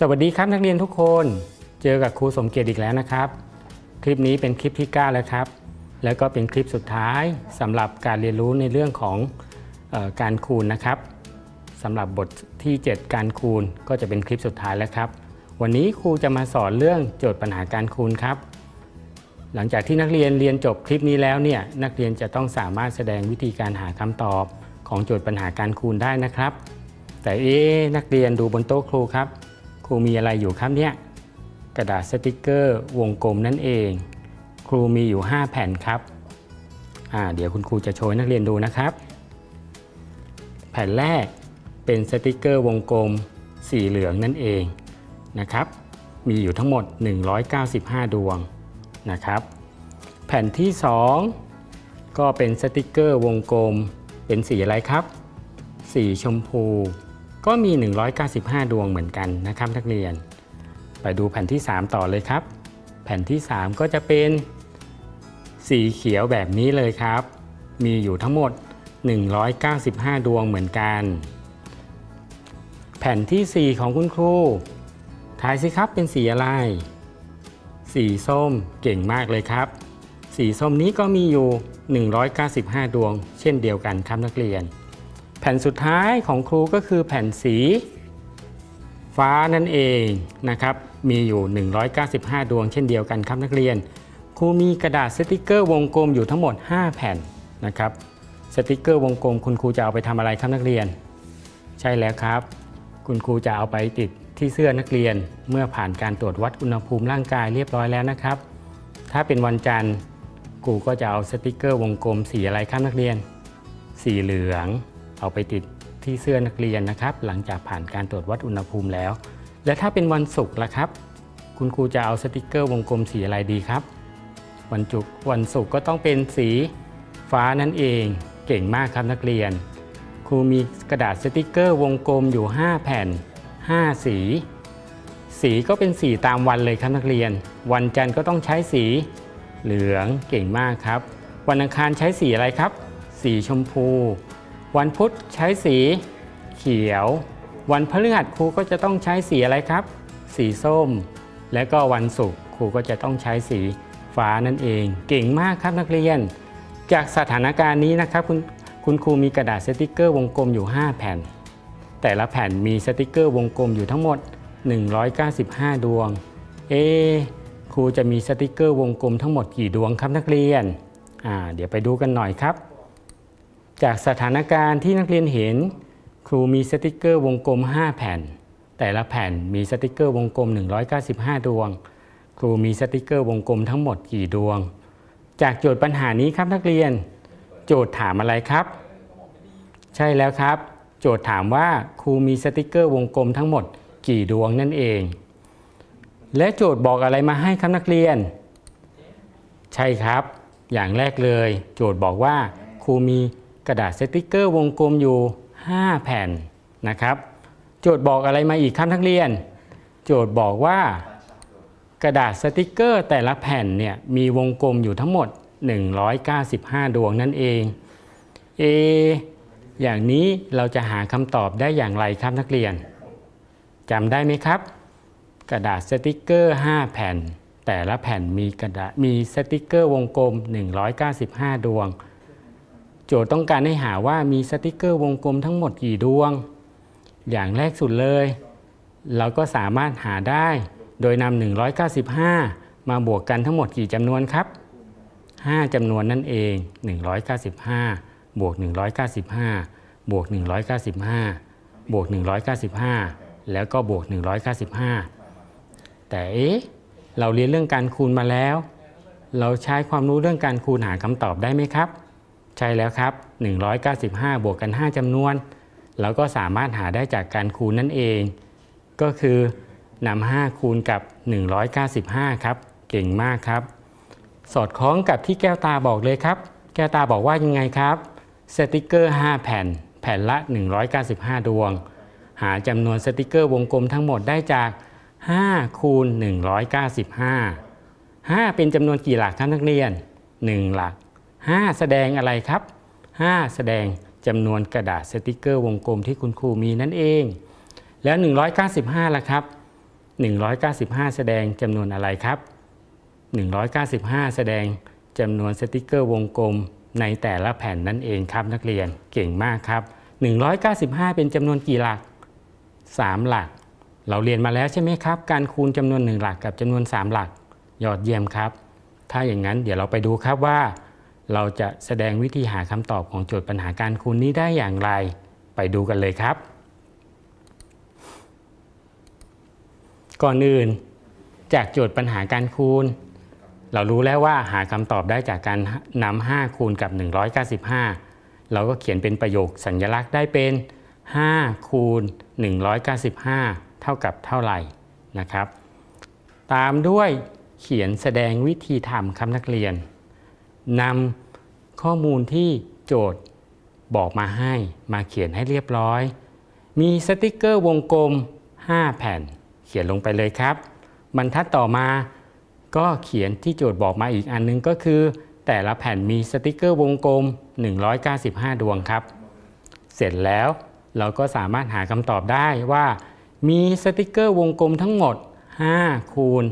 สวัสดีครับนักเรียนทุกคน เจอกับครูสมเกียรติอีกแล้วนะครับ คลิปนี้เป็นคลิปที่ 9 แล้วครับ แล้วก็เป็นคลิปสุดท้ายสำหรับการเรียนรู้ในเรื่องของออการคูณนะครับสำหรับบทที่ 7 การคูณก็จะเป็นคลิปสุดท้ายแล้วครับ วันนี้ครูจะมาสอนเรื่องโจทย์ปัญหาการคูณครับ หลังจากที่นักเรียนเรียนจบคลิปนี้แล้วเนี่ยนักเรียนจะต้องสามารถแสดงวิธีการหาคำตอบของโจทย์ปัญหาการคูณได้นะครับ แต่เอ๊นักเรียนดูบนโต๊ะครูครับ ครูมีอะไรอยู่ครับเนี่ยกระดาษสติกเกอร์วงกลมนั่นเอง ครูมีอยู่ 5 แผ่นครับเดี๋ยวคุณครูจะโชว์นักเรียนดูนะครับ แผ่นแรกเป็นสติกเกอร์วงกลมสีเหลืองนั่นเองนะครับ มีอยู่ทั้งหมด 195 ดวงนะครับ แผ่นที่ 2 ก็เป็นสติกเกอร์วงกลมเป็นสีอะไรครับ สีชมพู ก็มี 195 ดวงเหมือนกันนะครับนักเรียน ไปดูแผ่นที่ 3 ต่อเลยครับ แผ่นที่ 3 ก็จะเป็นสีเขียวแบบนี้เลยครับ มีอยู่ทั้งหมด 195 ดวงเหมือนกัน แผ่นที่ 4 ของคุณครู ทายสิครับเป็นสีอะไร สีส้มเก่งมากเลยครับ สีส้มนี้ก็มีอยู่ 195 ดวง เช่นเดียวกันครับนักเรียน ผ่นสุดท้ายของครูก็คือแผ่นสี ฟ้านั่นเองนะครับ มีอยู่ 195 ดวงเช่นเดียวกันครับนักเรียน ครูมีกระดาษสติกเกอร์วงกลมอยู่ทั้งหมด 5 แผ่นนะครับ สติกเกอร์วงกลมคุณครูจะเอาไปทำอะไรครับนักเรียน ใช่แล้วครับ คุณครูจะเอาไปติดที่เสื้อนักเรียน เมื่อผ่านการตรวจวัดอุณหภูมิร่างกายเรียบร้อยแล้วนะครับ ถ้าเป็นวันจันทร์ครูก็จะเอาสติกเกอร์วงกลมสีอะไรครับนักเรียน สีเหลือง เอาไปติดที่เสื้อนักเรียนนะครับ หลังจากผ่านการตรวจวัดอุณหภูมิแล้ว และถ้าเป็นวันศุกร์ล่ะครับ คุณครูจะเอาสติกเกอร์วงกลมสีอะไรดีครับ วันจุกวันศุกร์ก็ต้องเป็นสีฟ้านั่นเองเก่งมากครับนักเรียน ครูมีกระดาษสติกเกอร์วงกลมอยู่ 5 แผ่น 5 สี สีก็เป็นสีตามวันเลยครับนักเรียน วันจันทร์ก็ต้องใช้สีเหลืองเก่งมากครับ วันอังคารใช้สีอะไรครับ สีชมพู วันพุธใช้สีเขียว วันพฤหัสครูก็จะต้องใช้สีอะไรครับ สีส้ม และก็วันศุกร์ครูก็จะต้องใช้สีฟ้านั่นเอง เก่งมากครับนักเรียน จากสถานการณ์นี้นะครับคุณคุณครูมีกระดาษสติกเกอร์วงกลมอยู่ 5 แผ่น แต่ละแผ่นมีสติกเกอร์วงกลมอยู่ทั้งหมด 195 ดวง เอครูจะมีสติกเกอร์วงกลมทั้งหมดกี่ดวงครับนักเรียน อ่า เดี๋ยวไปดูกันหน่อยครับ จากสถานการณ์ที่นักเรียนเห็น ครูมีสติกเกอร์วงกลม 5 แผ่น แต่ละแผ่นมีสติกเกอร์วงกลม 195 ดวง ครูมีสติกเกอร์วงกลมทั้งหมดกี่ดวง จากโจทย์ปัญหานี้ครับนักเรียน โจทย์ถามอะไรครับ ใช่แล้วครับ โจทย์ถามว่าครูมีสติกเกอร์วงกลมทั้งหมดกี่ดวงนั่นเอง และโจทย์บอกอะไรมาให้ครับนักเรียน ใช่ครับ อย่างแรกเลย โจทย์บอกว่าครูมี กระดาษสติกเกอร์วงกลมอยู่ 5 แผ่นนะครับ โจทย์บอกอะไรมาอีกครับนักเรียน โจทย์บอกว่า กระดาษสติกเกอร์แต่ละแผ่นเนี่ยมีวงกลมอยู่ทั้งหมด 195 ดวงนั่นเองเออย่างนี้เราจะหาคำตอบได้อย่างไรครับนักเรียนจำได้ไหมครับ กระดาษสติกเกอร์ 5 แผ่น แต่ละแผ่นมีกระดาษมีสติกเกอร์วงกลม 195 ดวง จทย์ต้องการให้หาว่ามีสติกเกอร์วงกลมทั้งหมดกี่ดวง อย่างแรกสุดเลย เราก็สามารถหาได้ โดยนำ195 มาบวกกันทั้งหมดกี่จำนวนครับ 5จำนวนนั่นเอง 195 บวก 195 บวก 195 บวก 195 แล้วก็บวก 195 แต่เอ๊ะเราเรียนเรื่องการคูณมาแล้ว เราใช้ความรู้เรื่องการคูณหาคำตอบได้ไหมครับ ใช่แล้วครับ 195 บวกกัน 5จำนวน เราก็สามารถหาได้จากการคูณนั่นเอง ก็คือนำ5คูณกับ 195 ครับ เก่งมากครับ สอดคล้องกับที่แก้วตาบอกเลยครับ แก้วตาบอกว่ายังไงครับสติกเกอร์ 5 แผ่น แผ่นละ 195 ดวง หาจำนวนสติกเกอร์วงกลมทั้งหมดได้จาก 5 คูณ 195 5 เป็นจำนวนกี่หลักครับนักเรียน 1 หลัก 5 แสดงอะไรครับ 5 แสดงจำนวนกระดาษสติกเกอร์วงกลมที่คุณครูมีนั่นเอง แล้ว 195ล่ะครับ 195 แสดงจำนวนอะไรครับ 195 แสดงจำนวนสติกเกอร์วงกลมในแต่ละแผ่นนั่นเองครับนักเรียนเก่งมากครับ 195 เป็นจำนวนกี่หลัก 3 หลัก เราเรียนมาแล้วใช่ไหมครับ การคูณจำนวน 1 หลักกับจำนวน 3 หลัก ยอดเยี่ยมครับ ถ้าอย่างนั้นเดี๋ยวเราไปดูครับว่า เราจะแสดงวิธีหาคำตอบของโจทย์ปัญหาการคูณนี้ได้อย่างไร ไปดูกันเลยครับ ก่อนอื่น จากโจทย์ปัญหาการคูณ เรารู้แล้วว่าหาคำตอบได้จากการนำ5คูณกับ 195 เราก็เขียนเป็นประโยคสัญลักษณ์ได้เป็น 5 คูณ 195 เท่ากับเท่าไหร่นะครับ ตามด้วยเขียนแสดงวิธีทำครับนักเรียน นำข้อมูลที่โจทย์บอกมาให้มาเขียนให้เรียบร้อย มีสติกเกอร์วงกลม 5 แผ่น เขียนลงไปเลยครับ บรรทัดต่อมาก็เขียนที่โจทย์บอกมาอีกอันนึงก็คือ แต่ละแผ่นมีสติกเกอร์วงกลม 195 ดวงครับ เสร็จแล้วเราก็สามารถหาคำตอบได้ว่า มีสติกเกอร์วงกลมทั้งหมด 5 คูณ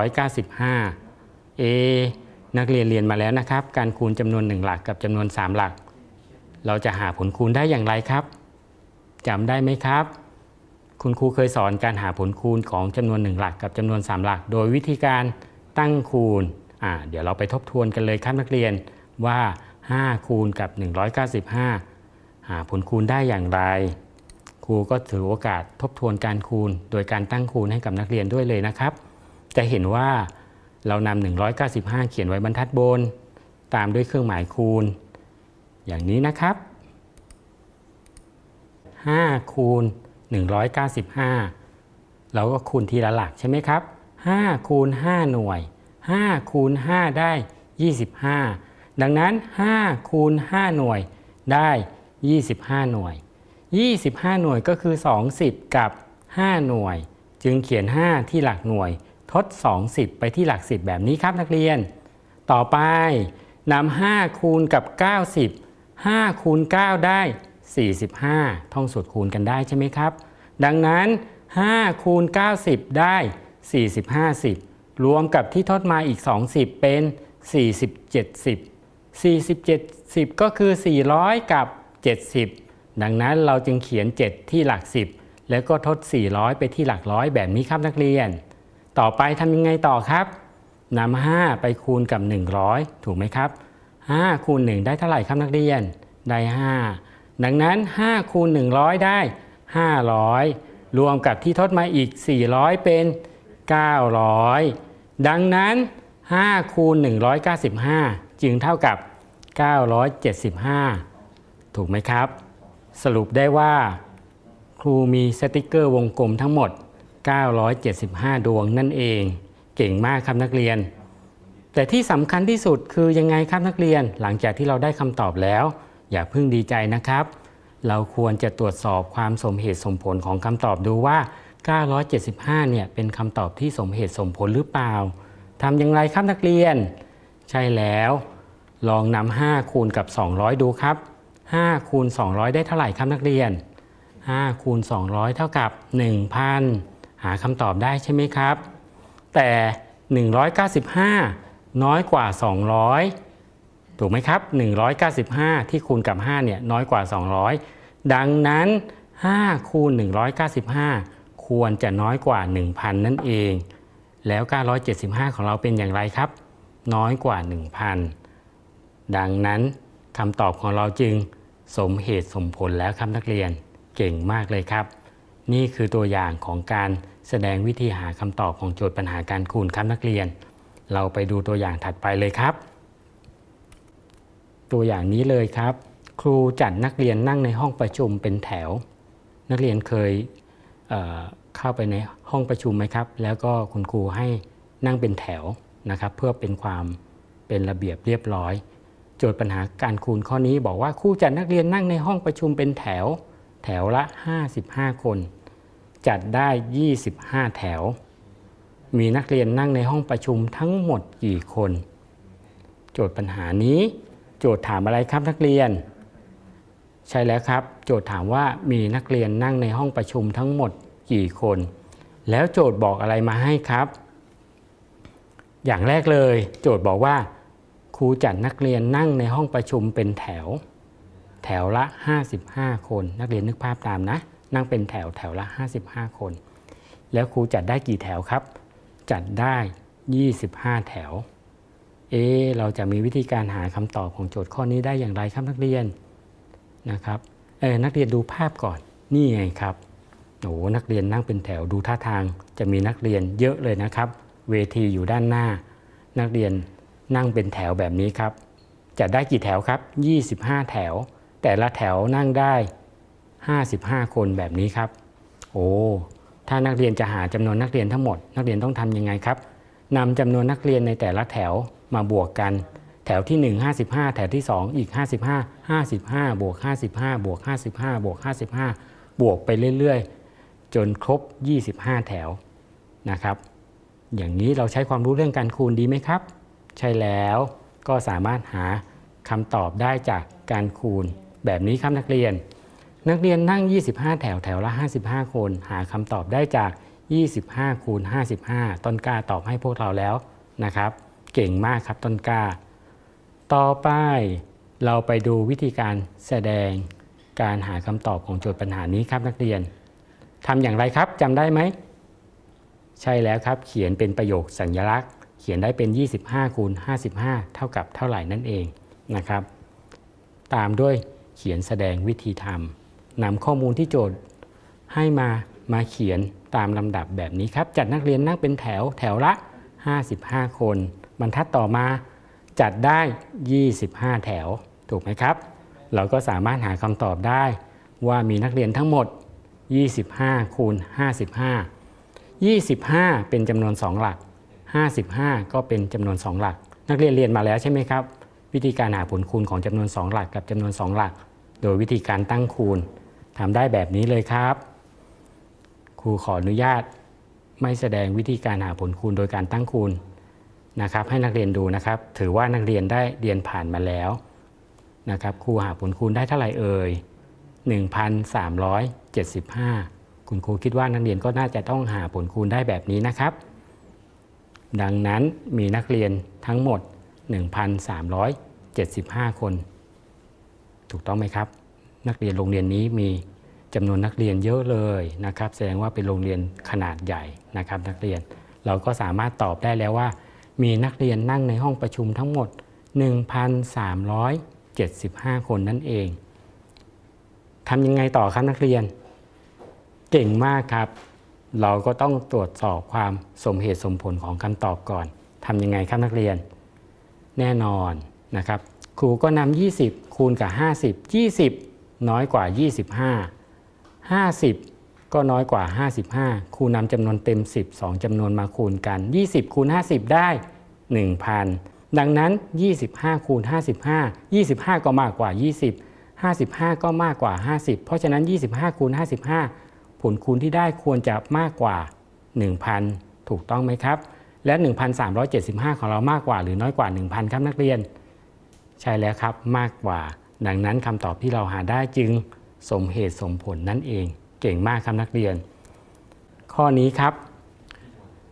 195 เอ นักเรียนเรียนมาแล้วนะครับ การคูณจำนวน 1 หลักกับจำนวน 3 หลัก เราจะหาผลคูณได้อย่างไรครับจำได้ไหมครับ คุณครูเคยสอนการหาผลคูณของจำนวน 1 หลักกับจำนวน 3 หลัก โดยวิธีการตั้งคูณอ่าเดี๋ยวเราไปทบทวนกันเลยครับนักเรียนว่า 5 คูณกับ 195 หาผลคูณได้อย่างไร ครูก็ถือโอกาสทบทวนการคูณ โดยการตั้งคูณให้กับนักเรียนด้วยเลยนะครับ จะเห็นว่า เรานำ195 เขียนไว้บรรทัดบน ตามด้วยเครื่องหมายคูณ อย่างนี้นะครับ 5 คูณ 195 เราก็คูณทีละหลักใช่ไหมครับ 5 คูณ 5 หน่วย 5 คูณ 5 ได้ 25 ดังนั้น 5 คูณ 5 หน่วยได้ 25 หน่วย 25 หน่วยก็คือ 20 กับ 5 หน่วย จึงเขียน 5 ที่หลักหน่วย ทด 20 ไปที่หลัก 10 แบบนี้ครับนักเรียน ต่อไปนำ5คูณกับ 90 5คูณ9ได้ 45 ท่องสูตรคูณกันได้ใช่ไหมครับ ดังนั้น 5 คูณ 90 ได้45 10รวมกับที่ทดมาอีก 20 เป็น47 10 47 10ก็คือ 400 กับ 70 ดังนั้นเราจึงเขียน 7 ที่หลัก 10 แล้วก็ทด 400 ไปที่หลักร้อยแบบนี้ครับนักเรียน ต่อไปทำยังไงต่อครับนำ5ไปคูณกับ 100 ถูกไหมครับ5คูณ1ได้เท่าไหร่ครับนักเรียน ได้ 5 ดังนั้น 5 คูณ 100 ได้ 500 รวมกับที่ทดมาอีก 400 เป็น 900 ดังนั้น 5 คูณ 195 จึงเท่ากับ 975 ถูกไหมครับ สรุปได้ว่า ครูมีสติกเกอร์วงกลมทั้งหมด 975 ดวงนั่นเอง เก่งมากครับนักเรียน แต่ที่สำคัญที่สุดคือยังไงครับนักเรียน หลังจากที่เราได้คำตอบแล้ว อย่าเพิ่งดีใจนะครับ เราควรจะตรวจสอบความสมเหตุสมผลของคำตอบดูว่า 975 เนี่ยเป็นคำตอบที่สมเหตุสมผลหรือเปล่าทำอย่างไรครับนักเรียน ใช่แล้ว ลองนำ5คูณกับ 200 ดูครับ 5 คูณ 200 ได้เท่าไหร่ครับนักเรียน5คูณ 200 เท่ากับ 1,000 หาคำตอบได้ใช่ไหมครับ แต่ 195 น้อยกว่า 200 ถูกไหมครับ 195 ที่คูณกับ 5 เนี่ยน้อยกว่า 200 ดังนั้น 5 คูณ 195 ควรจะน้อยกว่า 1,000 นั่นเอง แล้ว 975 ของเราเป็นอย่างไรครับ น้อยกว่า 1,000 ดังนั้นคำตอบของเราจึงสมเหตุสมผลแล้วครับนักเรียนเก่งมากเลยครับ นี่คือตัวอย่างของการแสดงวิธีหาคำตอบของโจทย์ปัญหาการคูณครับนักเรียน เราไปดูตัวอย่างถัดไปเลยครับ ตัวอย่างนี้เลยครับ ครูจัดนักเรียนนั่งในห้องประชุมเป็นแถว นักเรียนเคยเเข้าไปในห้องประชุมไหมครับ แล้วก็คุณครูให้นั่งเป็นแถวนะครับ เพื่อเป็นความเป็นระเบียบเรียบร้อย โจทย์ปัญหาการคูณข้อนี้บอกว่าครูจัดนักเรียนนั่งในห้องประชุมเป็นแถวแถวละ 55 คน จัดได้ 25 แถว มีนักเรียนนั่งในห้องประชุมทั้งหมดกี่คน โจทย์ปัญหานี้ โจทย์ถามอะไรครับนักเรียน ใช่แล้วครับ โจทย์ถามว่ามีนักเรียนนั่งในห้องประชุมทั้งหมดกี่คน แล้วโจทย์บอกอะไรมาให้ครับ อย่างแรกเลย โจทย์บอกว่า ครูจัดนักเรียนนั่งในห้องประชุมเป็นแถว แถวละ 55 คน นักเรียนนึกภาพตามนะ นั่งเป็นแถวแถวละ 55 คน แล้วครูจัดได้กี่แถวครับ จัดได้ 25 แถว เอ เราจะมีวิธีการหาคำตอบของโจทย์ข้อนี้ได้อย่างไรครับนักเรียนนะครับเออนักเรียนดูภาพก่อนนี่ไงครับโอ้นักเรียนนั่งเป็นแถวดูท่าทาง จะมีนักเรียนเยอะเลยนะครับ เวทีอยู่ด้านหน้า นักเรียนนั่งเป็นแถวแบบนี้ครับ จะได้กี่แถวครับ 25 แถว แต่ละแถวนั่งได้ 55 คนแบบนี้ครับ โอ้ถ้านักเรียนจะหาจำนวนนักเรียนทั้งหมด นักเรียนต้องทำยังไงครับนำจำนวนนักเรียนในแต่ละแถวมาบวกกัน แถวที่ 1 55 แถวที่ 2 อีก 55 55 บวก 55 บวก 55 บวก 55 บวกไปเรื่อยๆ จนครบ 25 แถวนะครับ อย่างนี้เราใช้ความรู้เรื่องการคูณดีไหมครับ ใช่แล้วก็สามารถหาคำตอบได้จากการคูณแบบนี้ครับนักเรียน นักเรียนนั่ง 25 แถวแถวละ 55 คน หาคำตอบได้จาก 25 คูณ 55 ต้นกล้าตอบให้พวกเราแล้วนะครับ เก่งมากครับต้นกล้า ต่อไปเราไปดูวิธีการแสดงการหาคำตอบของโจทย์ปัญหานี้ครับนักเรียนทำอย่างไรครับจำได้ไหม ใช่แล้วครับ เขียนเป็นประโยคสัญลักษณ์ เขียนได้เป็น 25 คูณ 55 เท่ากับเท่าไหร่นั่นเองนะครับ ตามด้วยเขียนแสดงวิธีทำ นำข้อมูลที่โจทย์ให้มามาเขียนตามลำดับแบบนี้ครับ จัดนักเรียนนั่งเป็นแถวแถวละ 55 คน บรรทัดต่อมาจัดได้ 25 แถว ถูกไหมครับ เราก็สามารถหาคำตอบได้ ว่ามีนักเรียนทั้งหมด 25 คูณ 55 25 เป็นจำนวน 2 หลัก 55 ก็เป็นจำนวน 2 หลัก นักเรียนเรียนมาแล้วใช่ไหมครับ วิธีการหาผลคูณของจำนวน 2 หลักกับจำนวน 2 หลัก โดยวิธีการตั้งคูณ ทำได้แบบนี้เลยครับ ครูขออนุญาตไม่แสดงวิธีการหาผลคูณโดยการตั้งคูณนะครับ ให้นักเรียนดูนะครับ ถือว่านักเรียนได้เรียนผ่านมาแล้วนะครับ ครูหาผลคูณได้เท่าไหร่เอ่ย1,375 คุณครูคิดว่านักเรียนก็น่าจะต้องหาผลคูณได้แบบนี้นะครับ ดังนั้นมีนักเรียนทั้งหมด 1,375 คน ถูกต้องไหมครับ นักเรียนโรงเรียนนี้มีจำนวนนักเรียนเยอะเลยนะครับ แสดงว่าเป็นโรงเรียนขนาดใหญ่นะครับ นักเรียนเราก็สามารถตอบได้แล้วว่า มีนักเรียนนั่งในห้องประชุมทั้งหมด 1,375 คนนั่นเองทำยังไงต่อครับนักเรียน เก่งมากครับ เราก็ต้องตรวจสอบความสมเหตุสมผลของคำตอบก่อนทำยังไงครับนักเรียน แน่นอนนะครับ ครูก็นำ20 คูณกับ 50 20 น้อยกว่า 25 50 ก็น้อยกว่า 55ครูนำจำนวนเต็ม 10 2จำนวนมาคูณกัน 20 คูณ 50 ได้ 1,000 ดังนั้น 25 คูณ 55 25 ก็มากกว่า 20 55 ก็มากกว่า 50 เพราะฉะนั้น 25 คูณ 55 ผลคูณที่ได้ควรจะมากกว่า 1,000 ถูกต้องไหมครับ และ 1,375 ของเรามากกว่าหรือน้อยกว่า 1,000 ครับนักเรียน ใช่แล้วครับมากกว่า ดังนั้นคำตอบที่เราหาได้จึงสมเหตุสมผลนั่นเอง เก่งมากครับนักเรียน ข้อนี้ครับ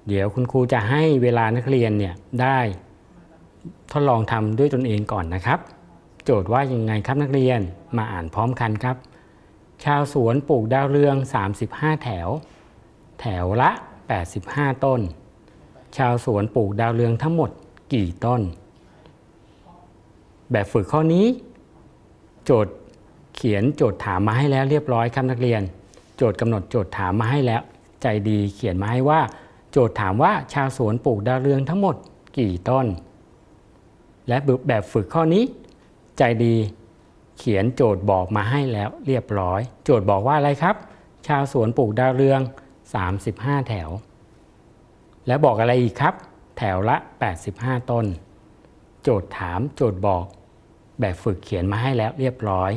เดี๋ยวคุณครูจะให้เวลานักเรียนเนี่ยได้ทดลองทำด้วยตนเองก่อนนะครับ โจทย์ว่ายังไงครับนักเรียนมาอ่านพร้อมกันครับ ชาวสวนปลูกดาวเรือง 35 แถว แถวละ 85 ต้น ชาวสวนปลูกดาวเรืองทั้งหมดกี่ต้น แบบฝึกข้อนี้ โจทย์เขียนโจทย์ถามมาให้แล้วเรียบร้อยครับนักเรียน โจทย์กำหนดโจทย์ถามมาให้แล้ว ใจดีเขียนมาให้ว่า โจทย์ถามว่าชาวสวนปลูกดาวเรืองทั้งหมดกี่ต้น และแบบฝึกข้อนี้ ใจดีเขียนโจทย์บอกมาให้แล้วเรียบร้อย โจทย์บอกว่าอะไรครับ ชาวสวนปลูกดาวเรือง 35 แถว และบอกอะไรอีกครับ แถวละ 85 ต้น โจทย์ถามโจทย์บอก แบบฝึกเขียนมาให้แล้วเรียบร้อย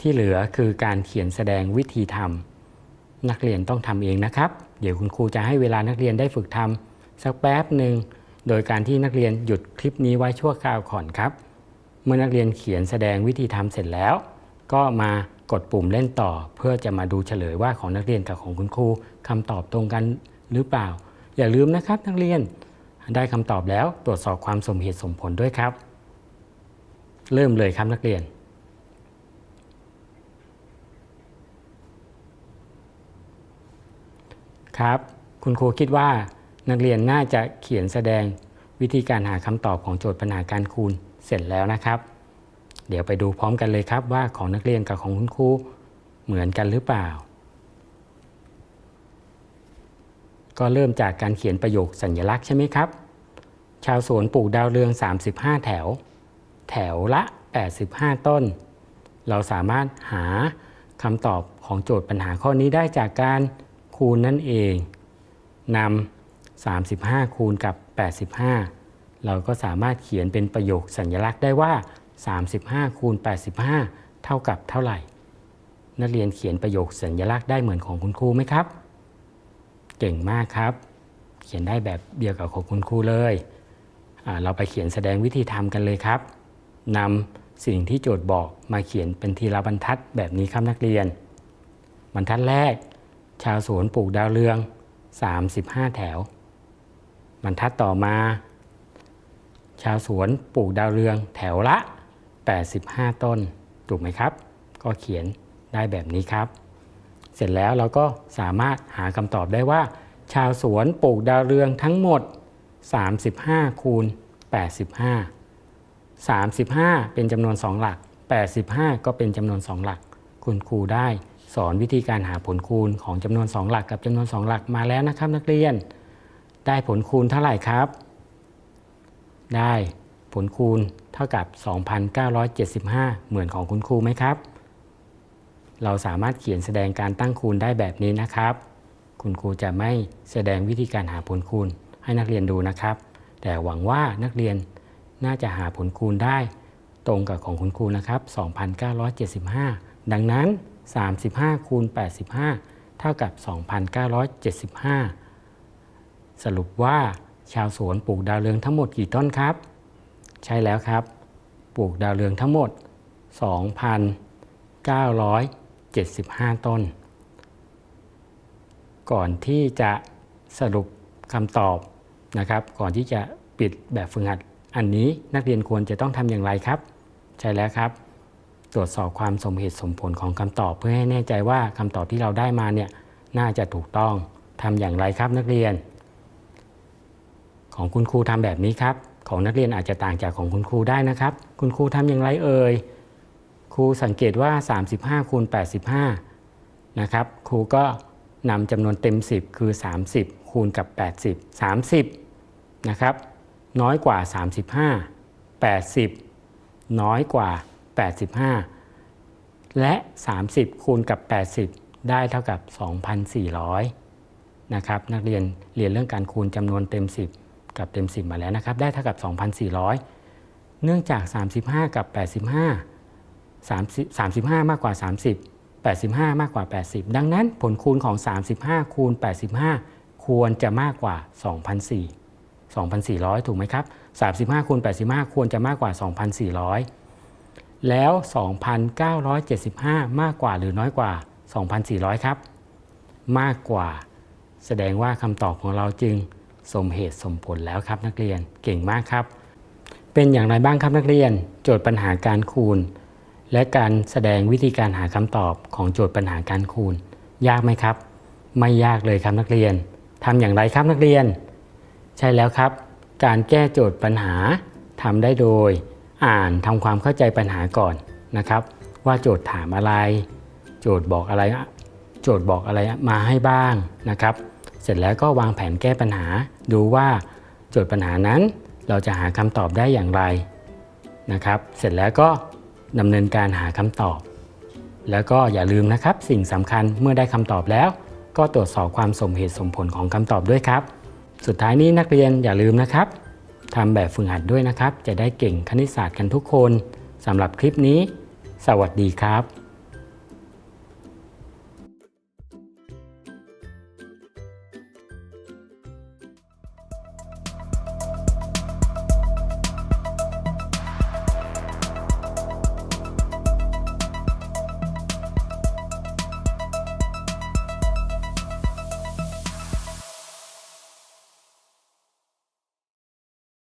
ที่เหลือคือการเขียนแสดงวิธีทำนักเรียนต้องทำเองนะครับ เดี๋ยวคุณครูจะให้เวลานักเรียนได้ฝึกทำสักแป๊บหนึ่งโดยการที่นักเรียนหยุดคลิปนี้ไว้ชั่วคราวก่อนครับ เมื่อนักเรียนเขียนแสดงวิธีทำเสร็จแล้ว ก็มากดปุ่มเล่นต่อ เพื่อจะมาดูเฉลยว่าของนักเรียนกับของคุณครูคำตอบตรงกันหรือเปล่า อย่าลืมนะครับนักเรียนได้คำตอบแล้วตรวจสอบความสมเหตุสมผลด้วยครับ เริ่มเลยครับนักเรียน ครับ คุณครูคิดว่านักเรียนน่าจะเขียนแสดงวิธีการหาคำตอบของโจทย์ปัญหาการคูณเสร็จแล้วนะครับ เดี๋ยวไปดูพร้อมกันเลยครับว่าของนักเรียนกับของคุณครูเหมือนกันหรือเปล่า ก็เริ่มจากการเขียนประโยคสัญลักษณ์ใช่ไหมครับ ชาวสวนปลูกดาวเรือง 35 แถว แถวละ 85 ต้น เราสามารถหาคำตอบของโจทย์ปัญหาข้อนี้ได้จากการคูณนั่นเองนำ35 คูณกับ 85 เราก็สามารถเขียนเป็นประโยคสัญลักษณ์ได้ว่า 35 คูณ 85 เท่ากับเท่าไหร่ นักเรียนเขียนประโยคสัญลักษณ์ได้เหมือนของคุณครูไหมครับ เก่งมากครับ เขียนได้แบบเดียวกับของคุณครูเลย เราไปเขียนแสดงวิธีทำกันเลยครับ นำสิ่งที่โจทย์บอกมาเขียนเป็นทีละบรรทัดแบบนี้ครับนักเรียน บรรทัดแรก ชาวสวนปลูกดาวเรือง 35 แถว บรรทัดต่อมา ชาวสวนปลูกดาวเรืองแถวละ 85 ต้น ถูกไหมครับ ก็เขียนได้แบบนี้ครับ เสร็จแล้วเราก็สามารถหาคำตอบได้ว่า ชาวสวนปลูกดาวเรืองทั้งหมด 35คูณ85 35 เป็นจำนวน 2 หลัก 85 ก็เป็นจำนวน 2 หลัก คุณครูได้สอนวิธีการหาผลคูณของจำนวน 2 หลักกับจำนวน 2 หลักมาแล้วนะครับ นักเรียน ได้ผลคูณเท่าไหร่ครับ ได้ผลคูณเท่ากับ 2,975 เหมือนของคุณครูไหมครับ เราสามารถเขียนแสดงการตั้งคูณได้แบบนี้นะครับ คุณครูจะไม่แสดงวิธีการหาผลคูณให้นักเรียนดูนะครับ แต่หวังว่านักเรียน น่าจะหาผลคูณได้ตรงกับของคุณครูนะครับ 2,975 ดังนั้น 35 คูณ 85 เท่ากับ 2,975 สรุปว่าชาวสวนปลูกดาวเรืองทั้งหมดกี่ต้นครับ ใช่แล้วครับ ปลูกดาวเรืองทั้งหมด 2,975 ต้น ก่อนที่จะสรุปคำตอบนะครับ ก่อนที่จะปิดแบบฝึกหัด อันนี้นักเรียนควรจะต้องทำอย่างไรครับ ใช่แล้วครับ ตรวจสอบความสมเหตุสมผลของคำตอบ เพื่อให้แน่ใจว่าคำตอบที่เราได้มาเนี่ยน่าจะถูกต้องทำอย่างไรครับนักเรียน ของคุณครูทำแบบนี้ครับ ของนักเรียนอาจจะต่างจากของคุณครูได้นะครับ คุณครูทำอย่างไรเอ่ยครูสังเกตว่า 35คูณ85นะครับครูก็นำจำนวนเต็ม 10 คือ 30คูณกับ 80 30นะครับ น้อยกว่า 35 80 น้อยกว่า 85 และ 30 คูณกับ 80 ได้เท่ากับ 2,400 นะครับ นักเรียนเรียนเรื่องการคูณจำนวนเต็ม 10 กับเต็ม 10 มาแล้วนะครับ ได้เท่ากับ 2,400 เนื่องจาก 35 กับ 85 30 35 มากกว่า 30 85 มากกว่า 80 ดังนั้นผลคูณของ 35 คูณ 85 ควรจะมากกว่า 2,400 2,400 ถูกไหมครับ 35คูณ85 ควรจะมากกว่า 2,400 แล้ว 2,975 มากกว่าหรือน้อยกว่า 2,400 ครับ มากกว่า แสดงว่าคำตอบของเราจึงสมเหตุสมผลแล้วครับนักเรียน เก่งมากครับ เป็นอย่างไรบ้างครับนักเรียน โจทย์ปัญหาการคูณ และการแสดงวิธีการหาคำตอบของโจทย์ปัญหาการคูณ ยากไหมครับ ไม่ยากเลยครับนักเรียนทำอย่างไรครับนักเรียน ใช่แล้วครับ การแก้โจทย์ปัญหาทำได้โดย อ่านทำความเข้าใจปัญหาก่อนนะครับ ว่าโจทย์ถามอะไร โจทย์บอกอะไร โจทย์บอกอะไรมาให้บ้างนะครับ เสร็จแล้วก็วางแผนแก้ปัญหา ดูว่าโจทย์ปัญหานั้นเราจะหาคำตอบได้อย่างไรนะครับ เสร็จแล้วก็ดำเนินการหาคำตอบ แล้วก็อย่าลืมนะครับ สิ่งสำคัญเมื่อได้คำตอบแล้ว ก็ตรวจสอบความสมเหตุสมผลของคำตอบด้วยครับ สุดท้ายนี้นักเรียนอย่าลืมนะครับทำแบบฝึกหัดด้วยนะครับ จะได้เก่งคณิตศาสตร์กันทุกคนสำหรับคลิปนี้ สวัสดีครับ